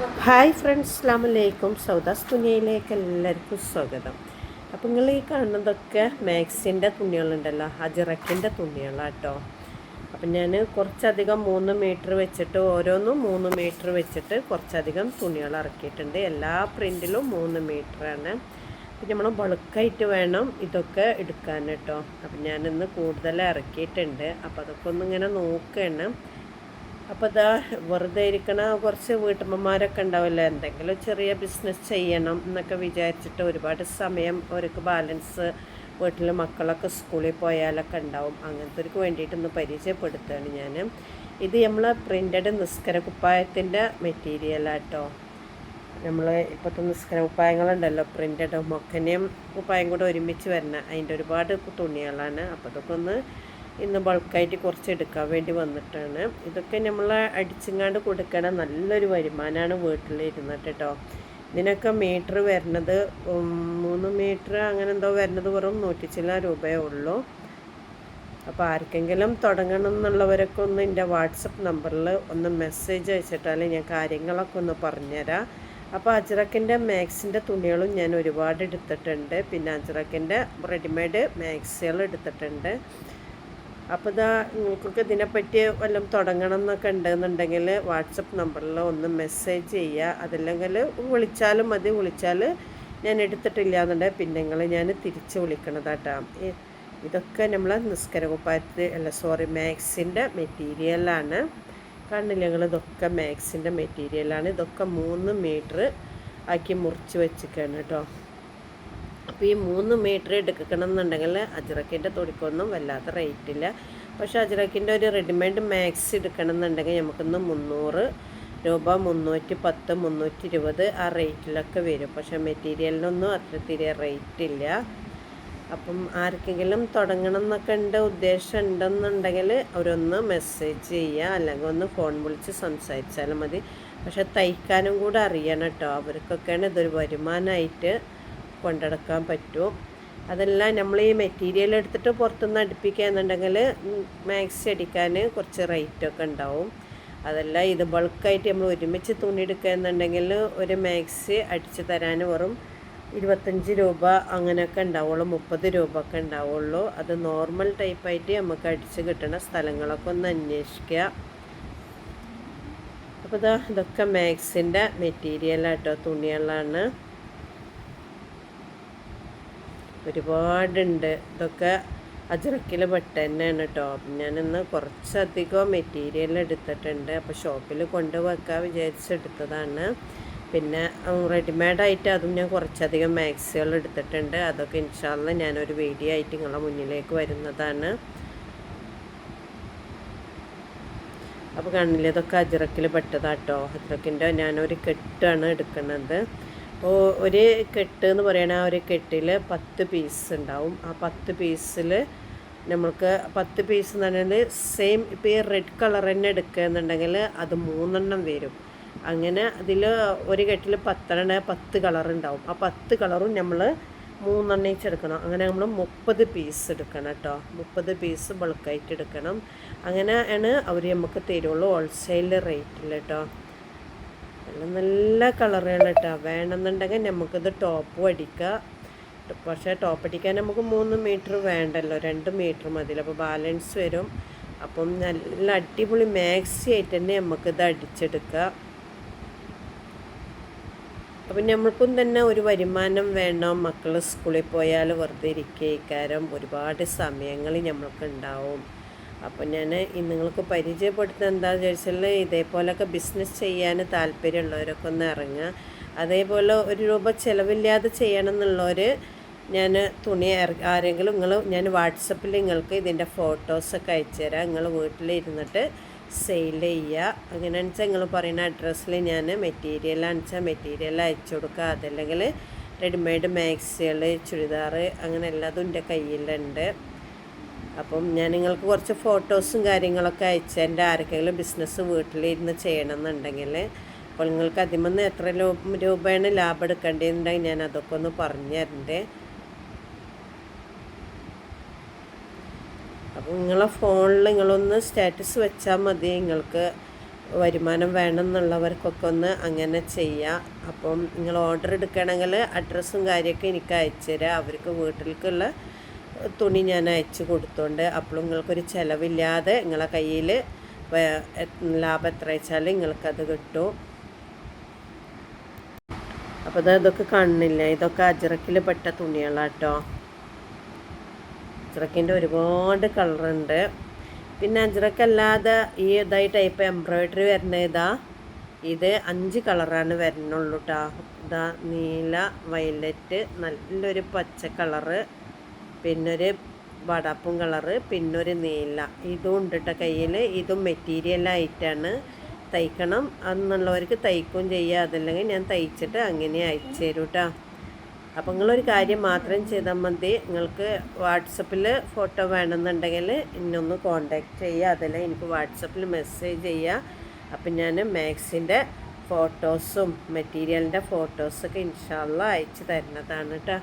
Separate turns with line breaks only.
Hi friends അസ്ലാം വലൈക്കും സൗദാസ് തുണിയയിലേക്ക് എല്ലാവർക്കും സ്വാഗതം. അപ്പോൾ നിങ്ങൾ ഈ കാണുന്നതൊക്കെ മാക്സിന്റെ തുണികളുണ്ടല്ലോ അജിറക്കിന്റെ തുണികളാട്ടോ. അപ്പം ഞാൻ കുറച്ചധികം മൂന്ന് മീറ്റർ വെച്ചിട്ട് ഓരോന്നും മൂന്ന് മീറ്റർ വെച്ചിട്ട് കുറച്ചധികം തുണികൾ ഇറക്കിയിട്ടുണ്ട്. എല്ലാ പ്രിന്റിലും മൂന്ന് മീറ്ററാണ് പിന്നെ നമ്മൾ ബൾക്കായിട്ട് വേണം ഇതൊക്കെ എടുക്കാൻ കേട്ടോ. അപ്പം ഞാനിന്ന് കൂടുതൽ ഇറക്കിയിട്ടുണ്ട്. അപ്പോൾ അതൊക്കെ ഒന്നിങ്ങനെ നോക്കണം. അപ്പോൾ ഇതാ വെറുതെ ഇരിക്കണ കുറച്ച് വീട്ടമ്മമാരൊക്കെ ഉണ്ടാവില്ല? എന്തെങ്കിലും ചെറിയ ബിസിനസ് ചെയ്യണം എന്നൊക്കെ വിചാരിച്ചിട്ട് ഒരുപാട് സമയം അവർക്ക് ബാലൻസ് വീട്ടിൽ മക്കളൊക്കെ സ്കൂളിൽ പോയാലൊക്കെ ഉണ്ടാവും. അങ്ങനത്തെ വേണ്ടിയിട്ടൊന്ന് പരിചയപ്പെടുത്തുകയാണ് ഞാൻ ഇത് നമ്മൾ പ്രിന്റഡ് നിസ്കര കുപ്പായത്തിന്റെ മെറ്റീരിയലാട്ടോ നമ്മൾ ഇപ്പോഴത്തെ നിസ്കര കുപ്പായങ്ങളുണ്ടല്ലോ പ്രിന്റഡും മൊക്കനെയും കുപ്പായം കൂടെ ഒരുമിച്ച് വരുന്ന അതിന്റെ ഒരുപാട് തുണികളാണ്. അപ്പോൾ അതൊക്കെ ഒന്ന് ഇന്ന് ബൾക്കായിട്ട് കുറച്ച് എടുക്കാൻ വേണ്ടി വന്നിട്ടാണ്. ഇതൊക്കെ നമ്മൾ അടിച്ചിങ്ങാണ്ട് കൊടുക്കണ നല്ലൊരു വരുമാനമാണ് വീട്ടിലിരുന്നിട്ട് കേട്ടോ ഇതിനൊക്കെ മീറ്റർ വരുന്നത് മൂന്ന് മീറ്റർ അങ്ങനെ എന്തോ വരുന്നത് വെറും നൂറ്റി ചില രൂപയേ ഉള്ളൂ. അപ്പോൾ ആർക്കെങ്കിലും തുടങ്ങണം എന്നുള്ളവരൊക്കെ ഒന്ന് എന്റെ വാട്സപ്പ് നമ്പറിൽ ഒന്ന് മെസ്സേജ് അയച്ചിട്ടാൽ ഞാൻ കാര്യങ്ങളൊക്കെ ഒന്ന് പറഞ്ഞുതരാം. അപ്പോൾ അജ്രക്കിന്റെ മാക്സിന്റെ തുണികളും ഞാൻ ഒരുപാട് എടുത്തിട്ടുണ്ട്. പിന്നെ അജ്രക്കിന്റെ റെഡിമെയ്ഡ് മാക്സികൾ എടുത്തിട്ടുണ്ട്. അപ്പോൾ ഇതാ നിങ്ങൾക്കൊക്കെ ഇതിനെപ്പറ്റി വല്ലതും തുടങ്ങണം എന്നൊക്കെ ഉണ്ടെന്നുണ്ടെങ്കിൽ വാട്സപ്പ് നമ്പറിൽ ഒന്ന് മെസ്സേജ് ചെയ്യുക അതല്ലെങ്കിൽ വിളിച്ചാലും മതി. വിളിച്ചാൽ ഞാൻ എടുത്തിട്ടില്ല എന്നുണ്ടെങ്കിൽ പിന്നെ നിങ്ങൾ ഞാൻ തിരിച്ച് വിളിക്കണതാട്ടാ. ഇതൊക്കെ നമ്മൾ നിസ്കരകുപ്പായത്തിൽ അല്ല സോറി മാക്സിന്റെ മെറ്റീരിയലാണ് കണ്ണില്ല ഞങ്ങൾ ഇതൊക്കെ മാക്സിന്റെ മെറ്റീരിയലാണ് ഇതൊക്കെ മൂന്ന് മീറ്റർ ആക്കി മുറിച്ച് വെച്ചിരിക്കുകയാണ് കേട്ടോ. അപ്പോൾ ഈ മൂന്ന് മീറ്റർ എടുക്കണം എന്നുണ്ടെങ്കിൽ അജ്രക്കിന്റെ തുണിക്കൊന്നും വല്ലാത്ത റേറ്റ് ഇല്ല. പക്ഷേ അജ്രക്കിന്റെ ഒരു റെഡിമെയ്ഡ് മാക്സ് എടുക്കണം എന്നുണ്ടെങ്കിൽ നമുക്കിന്ന് മുന്നൂറ് രൂപ മുന്നൂറ്റി പത്ത് മുന്നൂറ്റി ഇരുപത് ആ റേറ്റിലൊക്കെ വരും. പക്ഷേ മെറ്റീരിയലിനൊന്നും അത്ര തീരെ റേറ്റ് ഇല്ല. അപ്പം ആർക്കെങ്കിലും തുടങ്ങണം എന്നൊക്കെ ഉണ്ട് ഉദ്ദേശം ഉണ്ടെന്നുണ്ടെങ്കിൽ അവരൊന്ന് മെസ്സേജ് ചെയ്യുക അല്ലെങ്കിൽ ഒന്ന് ഫോൺ വിളിച്ച് സംസാരിച്ചാലും മതി. പക്ഷെ തയ്ക്കാനും കൂടെ അറിയണം കേട്ടോ അവർക്കൊക്കെയാണ് ഇതൊരു വരുമാനമായിട്ട് കൊണ്ടടക്കാൻ പറ്റും അതെല്ലാം നമ്മൾ ഈ മെറ്റീരിയൽ എടുത്തിട്ട് പുറത്തുനിന്ന് അടുപ്പിക്കുകയെന്നുണ്ടെങ്കിൽ മാക്സി അടിക്കാൻ കുറച്ച് റേറ്റൊക്കെ ഉണ്ടാവും. അതല്ല ഇത് ബൾക്കായിട്ട് നമ്മൾ ഒരുമിച്ച് തുണി എടുക്കുകയെന്നുണ്ടെങ്കിൽ ഒരു മാക്സി അടിച്ച് തരാൻ വെറും ഇരുപത്തഞ്ച് രൂപ അങ്ങനെയൊക്കെ ഉണ്ടാവുള്ളൂ മുപ്പത് രൂപ ഒക്കെ ഉണ്ടാവുള്ളൂ. അത് നോർമൽ ടൈപ്പായിട്ട് നമുക്ക് അടിച്ച് കിട്ടുന്ന സ്ഥലങ്ങളൊക്കെ ഒന്ന് അന്വേഷിക്കുക. അപ്പോൾ ഇതാ ഇതൊക്കെ മാക്സിന്റെ മെറ്റീരിയലാട്ടോ തുണികളാണ്. ഒരുപാടുണ്ട്. ഇതൊക്കെ അജറക്കിൽ പെട്ട തന്നെയാണ് കേട്ടോ ഞാനിന്ന് കുറച്ചധികം മെറ്റീരിയൽ എടുത്തിട്ടുണ്ട്. അപ്പോൾ ഷോപ്പിൽ കൊണ്ടുവെക്കാൻ വിചാരിച്ചെടുത്തതാണ്. പിന്നെ റെഡിമെയ്ഡായിട്ട് അതും ഞാൻ കുറച്ചധികം മാക്സികൾ എടുത്തിട്ടുണ്ട്. അതൊക്കെ ഇൻഷാല്ല ഞാനൊരു വീഡിയോ ആയിട്ട് നിങ്ങളുടെ മുന്നിലേക്ക് വരുന്നതാണ്. അപ്പോൾ കണ്ണിൽ ഇതൊക്കെ അജിറക്കിൽ പെട്ടതാട്ടോ അജിറക്കിന്റെ ഞാനൊരു കെട്ടാണ് എടുക്കുന്നത്. ഒരു കെട്ട് എന്ന് പറയുന്ന ആ ഒരു കെട്ടിൽ പത്ത് പീസ് ഉണ്ടാവും. ആ പത്ത് പീസിൽ നമ്മൾക്ക് പത്ത് പീസ് എന്ന് പറഞ്ഞാൽ സെയിം ഇപ്പോൾ ഈ റെഡ് കളർ തന്നെ എടുക്കുക എന്നുണ്ടെങ്കിൽ അത് മൂന്നെണ്ണം വരും. അങ്ങനെ അതിൽ ഒരു കെട്ടിൽ പത്തെണ്ണ പത്ത് കളർ ഉണ്ടാവും. ആ പത്ത് കളറും നമ്മൾ മൂന്നെണ്ണം എടുക്കണം അങ്ങനെ നമ്മൾ മുപ്പത് പീസ് എടുക്കണം കേട്ടോ. മുപ്പത് പീസ് ബൾക്കായിട്ട് എടുക്കണം. അങ്ങനെയാണ് അവർ നമുക്ക് തരുള്ളൂ ഹോൾസെയിൽ റേറ്റിൽ കേട്ടോ. നല്ല നല്ല കളറുകൾ കേട്ടോ വേണമെന്നുണ്ടെങ്കിൽ നമുക്കിത് ടോപ്പും അടിക്കാം. പക്ഷേ ടോപ്പ് അടിക്കാൻ നമുക്ക് മൂന്ന് മീറ്റർ വേണ്ടല്ലോ. രണ്ട് മീറ്റർ മതി. അപ്പോൾ ബാലൻസ് വരും. അപ്പം നല്ല അടിപൊളി മാക്സി ആയിട്ട് തന്നെ നമുക്കിത് അടിച്ചെടുക്കാം. അപ്പം നമ്മൾക്കും തന്നെ ഒരു വരുമാനം വേണം. മക്കൾ സ്കൂളിൽ പോയാൽ വെറുതെ ഇരിക്കേക്കാരം ഒരുപാട് സമയങ്ങൾ നമ്മൾക്ക് ഉണ്ടാവും. അപ്പോൾ ഞാൻ നിങ്ങൾക്ക് പരിചയപ്പെടുത്തുന്നത് എന്താണെന്ന് ചോദിച്ചാൽ ഇതേപോലൊക്കെ ബിസിനസ് ചെയ്യാൻ താല്പര്യമുള്ളവരൊക്കെ ഒന്ന് ഇറങ്ങുക. അതേപോലെ ഒരു രൂപ ചിലവില്ലാതെ ചെയ്യണം എന്നുള്ളവർ ഞാൻ തുണി ആരെങ്കിലും നിങ്ങൾ ഞാൻ വാട്സപ്പിൽ നിങ്ങൾക്ക് ഇതിന്റെ ഫോട്ടോസൊക്കെ അയച്ചു തരാം. നിങ്ങൾ വീട്ടിലിരുന്നിട്ട് സെയിൽ ചെയ്യുക അങ്ങനെയാണെന്ന് വെച്ചാൽ നിങ്ങൾ പറയുന്ന അഡ്രസ്സിൽ ഞാൻ മെറ്റീരിയൽ വെച്ചാൽ മെറ്റീരിയൽ അയച്ചു കൊടുക്കുക അതല്ലെങ്കിൽ റെഡിമെയ്ഡ് മാക്സികൾ ചുരിദാർ അങ്ങനെ എല്ലാതും എന്റെ കയ്യിലുണ്ട്. അപ്പം ഞാൻ നിങ്ങൾക്ക് കുറച്ച് ഫോട്ടോസും കാര്യങ്ങളൊക്കെ അയച്ച് എന്റെ ആർക്കെങ്കിലും ബിസിനസ് വീട്ടിലിരുന്ന് ചെയ്യണമെന്നുണ്ടെങ്കിൽ അപ്പോൾ നിങ്ങൾക്ക് അതിമെന്ന് എത്ര രൂപയാണ് ലാഭം എടുക്കേണ്ടതെന്നുണ്ടെങ്കിൽ ഞാൻ അതൊക്കെ ഒന്ന് പറഞ്ഞു തരണ്ടേ. അപ്പോൾ നിങ്ങളെ ഫോണിൽ നിങ്ങളൊന്ന് സ്റ്റാറ്റസ് വെച്ചാൽ മതി. നിങ്ങൾക്ക് വരുമാനം വേണമെന്നുള്ളവർക്കൊക്കെ ഒന്ന് അങ്ങനെ ചെയ്യാം. അപ്പം നിങ്ങൾ ഓർഡർ എടുക്കണമെങ്കിൽ അഡ്രസ്സും കാര്യമൊക്കെ എനിക്ക് അയച്ചു തരാം. അവർക്ക് വീട്ടിലേക്കുള്ള തുണി ഞാൻ അയച്ചു കൊടുത്തോണ്ട് അപ്പോൾ നിങ്ങൾക്കൊരു ചിലവില്ലാതെ നിങ്ങളെ കയ്യിൽ ലാഭം എത്ര വെച്ചാൽ നിങ്ങൾക്കത് കിട്ടും. അപ്പോൾ അത് ഇതൊക്കെ കാണുന്നില്ല ഇതൊക്കെ അജ്രക്കിൽ പെട്ട തുണികളാട്ടോ. അജ്രക്കിന്റെ ഒരുപാട് കളറുണ്ട്. പിന്നെ അജ്രക്കല്ലാതെ ഈ ഇതായി ടൈപ്പ് എംബ്രോയിഡറി വരുന്ന ഇതാ ഇത് അഞ്ച് കളറാണ് വരുന്നുള്ളൂ കേട്ടോ ഇതാ നീല വയലറ്റ് നല്ലൊരു പച്ച കളറ്. പിന്നൊരു വടപ്പും കളറ് പിന്നൊരു നീല. ഇതും ഉണ്ട് കേട്ടോ കയ്യിൽ ഇതും മെറ്റീരിയലായിട്ടാണ് തയ്ക്കണം. എന്നുള്ളവർക്ക് തയ്ക്കും ചെയ്യുക അതല്ലെങ്കിൽ ഞാൻ തയ്ച്ചിട്ട് അങ്ങനെ അയച്ചു തരും കേട്ടോ അപ്പോൾ നിങ്ങളൊരു കാര്യം മാത്രം ചെയ്താൽ മതി. നിങ്ങൾക്ക് വാട്സപ്പിൽ ഫോട്ടോ വേണമെന്നുണ്ടെങ്കിൽ എന്നൊന്ന് കോണ്ടാക്ട് ചെയ്യുക. അതല്ല എനിക്ക് വാട്സപ്പിൽ മെസ്സേജ് ചെയ്യുക. അപ്പം ഞാൻ മാക്സിന്റെ ഫോട്ടോസും മെറ്റീരിയലിന്റെ ഫോട്ടോസൊക്കെ ഇൻഷാല്ല അയച്ചു തരുന്നതാണ് കേട്ടോ